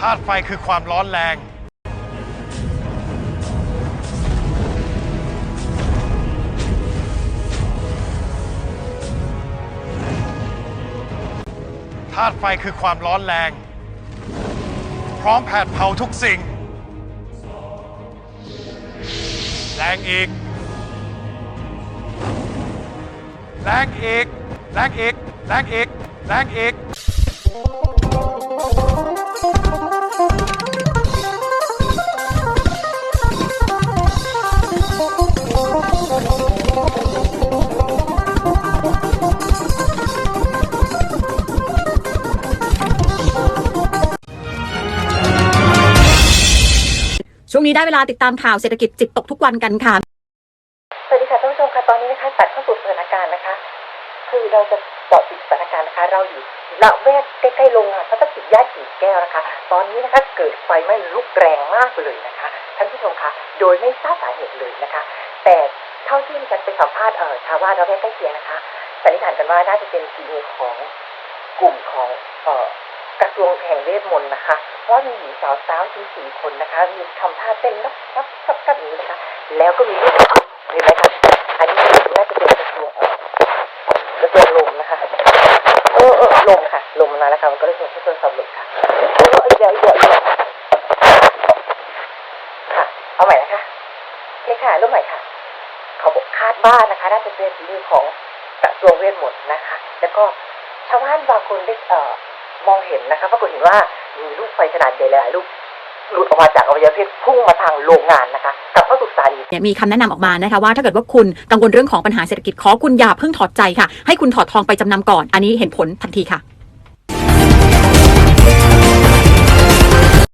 ธาตุไฟคือความร้อนแรง ธาตุไฟคือความร้อนแรง พร้อมแผดเผาทุกสิ่ง แรงอีก แรงอีก แรงอีก แรงอีก แรงอีก ช่วงนี้ได้เวลาติดตามข่าวเศรษฐกิจจิตตกทุกวันกันค่ะ สวัสดีค่ะท่านผู้ชมค่ะตอนนี้นะคะตัดเข้าสู่สถานการณ์นะคะ คือเราจะเกาะติดสถานการณ์นะคะ เราอยู่ละแวกใกล้ๆโรงงานพลาสติกย่านกิ่งแก้วนะคะ ตอนนี้นะคะเกิดไฟไหม้ลุกแรงมากเลยนะคะ ท่านผู้ชมคะโดยไม่ทราบสาเหตุเลยนะคะ แต่เท่าที่ดิฉันไปสัมภาษณ์เอ่อชาวบ้านละแวกใกล้เคียงนะคะสันนิษฐานกันว่าน่าจะเป็นฝีมือของกลุ่มของเอ่อ กระทรวงแห่งเวทมนต์นะคะ เพราะมีหญิงสาวสาวถึงสี่คนนะคะมีทำท่าเต้นรับรับรับรับอย่างนี้นะคะ แล้วก็มีลูกเห็นไหมคะอันนี้น่าจะเป็นกระทรวงเอ่อกระทรวงลมนะคะเออเออลมค่ะลมมาแล้วค่ะมันก็เลยส่งให้ทดสอบลมค่ะเออเดี๋ยวเดี๋ยวเยวค่ะ เอาใหม่นะคะเคค่ะริ่มใหม่ค่ะเขาบอกคาดว่านะคะน่าจะเป็นฝีมือของกระทรวงเวทมนต์นะคะ แล้วก็ชาวบ้านบางคนได้เอ่อ มองเห็นนะคะปรากฏเห็นว่ามีลูกไฟขนาดใหญ่หลายลูกหลุดออกมาจากอวัยวะเพศพุ่งมาทางโรงงานนะคะกับเข้าสู่สถานีเนี่ยมีคำแนะนำออกมานะคะว่าถ้าเกิดว่าคุณกังวลเรื่องของปัญหาเศรษฐกิจขอคุณอย่าเพิ่งถอดใจค่ะ ให้คุณถอดทองไปจำนำก่อน อันนี้เห็นผลทันทีค่ะ